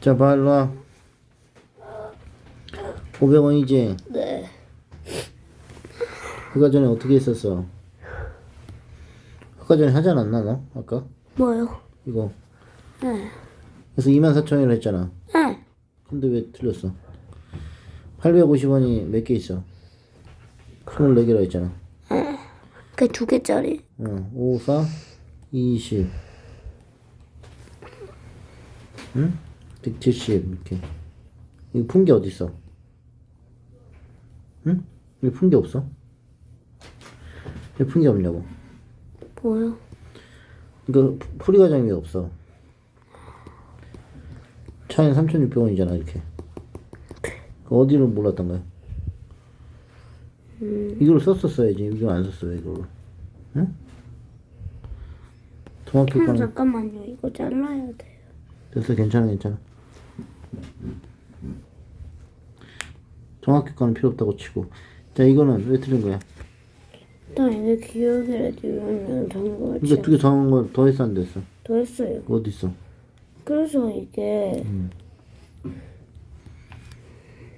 자, 봐, 일로 와. 500원이지? 네. 아까 전에 어떻게 했었어? 아까 전에 하지 않았나, 너? 아까? 뭐요? 이거. 네. 그래서 24,000원을 했잖아. 네. 근데 왜 틀렸어? 850원이 몇 개 있어? 24개라 했잖아. 그두 개짜리. 어, 5, 4, 20. 응? 170, 이렇게. 이거 푼게 어딨어? 응? 왜푼게 없어? 왜푼게 없냐고. 뭐요? 푸- 풀이 과정이 왜 없어? 차이는 3,600원이잖아, 이렇게. 그 어디로 몰랐던 거야? 이걸 썼었어야지. 이거 안 썼어, 왜 이거를. 응? 음, 건 잠깐만요. 이거 잘라야 돼요. 됐어, 괜찮아, 괜찮아. 정확히 거는 필요 없다고 치고. 자, 이거는 왜 틀린 거야? 일단 이게 기억이라도 이러면 정보가 이거 두개 더한 거 더 했어, 안 됐어? 더 했어요. 어디 있어? 그래서 이게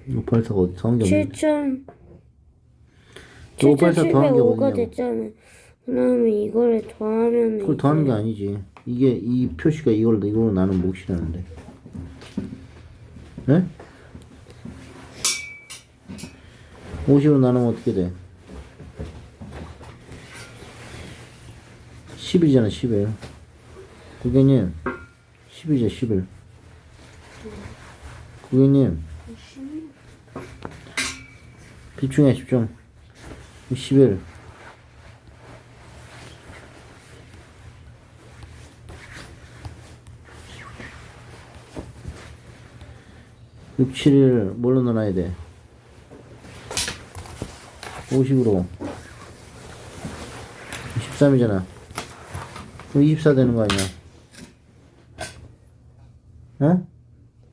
584가 어디 더한 게 없네. 7천 그584 더한 게 7,705가 어디냐고. 됐잖아요. 그다음에 이거를 더하면 그걸 더하는 게 아니지. 이게 이 표시가 이걸 이걸로 나는 몫이라는데. 네? 50으로 나누면 어떻게 돼? 10이잖아, 11. 고객님, 10이죠, 11. 고객님, 집중해, 집중. 11. 육 7일 뭘로 넣어놔야 돼? 50으로 13이잖아 그럼 24 되는 거 아니야 어?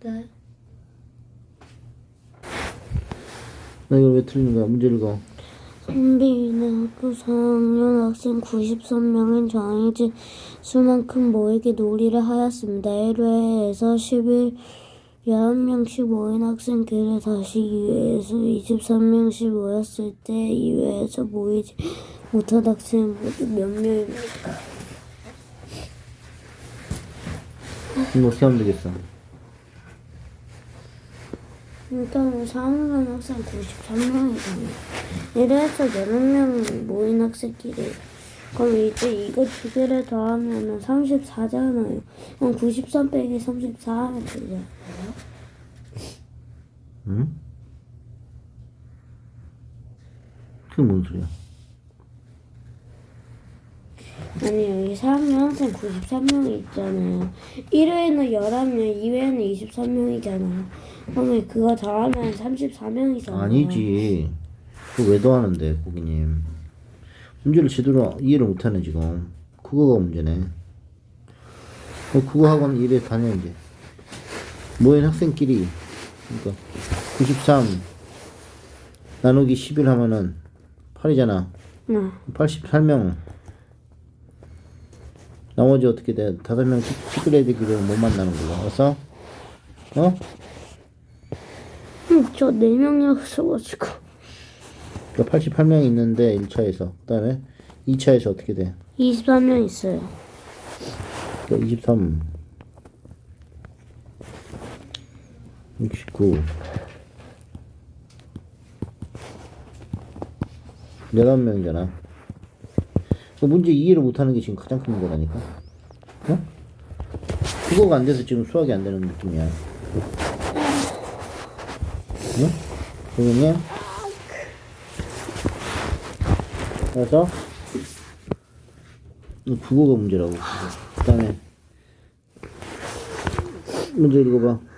네. 나 이걸 왜 틀리는 거야 문제 읽어 선비는 학교 4학년 학생 93명인 장애진 수만큼 모이게 놀이를 하였습니다. 1회에서 11, 11명 15인 학생들을 다시 2회에서 23명씩 모였을 때 2회에서 모이지 못한 학생 모두 몇 명입니까? 이거 하면 되겠어 일단 4학년 학생 93명이잖아요. 1회에서 4명 모인 학생끼리. 그럼 이제 이거 두 개를 더하면 34잖아요. 그럼 93 빼기 34 하면 되죠. 응? 그게 뭔 소리야 아니, 여기 4학년 학생 93명이 있잖아요. 1회에는 11명, 2회에는 23명이잖아요. 그러면 그거 더하면 34명이잖아요. 아니지 그거 왜 더하는데 고객님 문제를 제대로 이해를 못하네 지금 그거가 문제네 그 국어학원 일에 다녀 이제 모인 학생끼리 그러니까 93 나누기 11 하면은 8이잖아 네. 88명 나머지 어떻게 돼? 다섯 명 시크레드기로 못 만나는 걸로 알았어? 어? 음, 저 4명이었어가지고. 그러니까 88명이 있는데 1차에서 그 다음에 2차에서 어떻게 돼? 23명 있어요. 그러니까 23 69 11명이잖아 그 문제 이해를 못하는 게 지금 가장 큰 거라니까 어? 국어가 안 돼서 지금 수학이 안 되는 느낌이야 응? 고객님? 그래서 이 국어가 문제라고 그 다음에 문제 읽어봐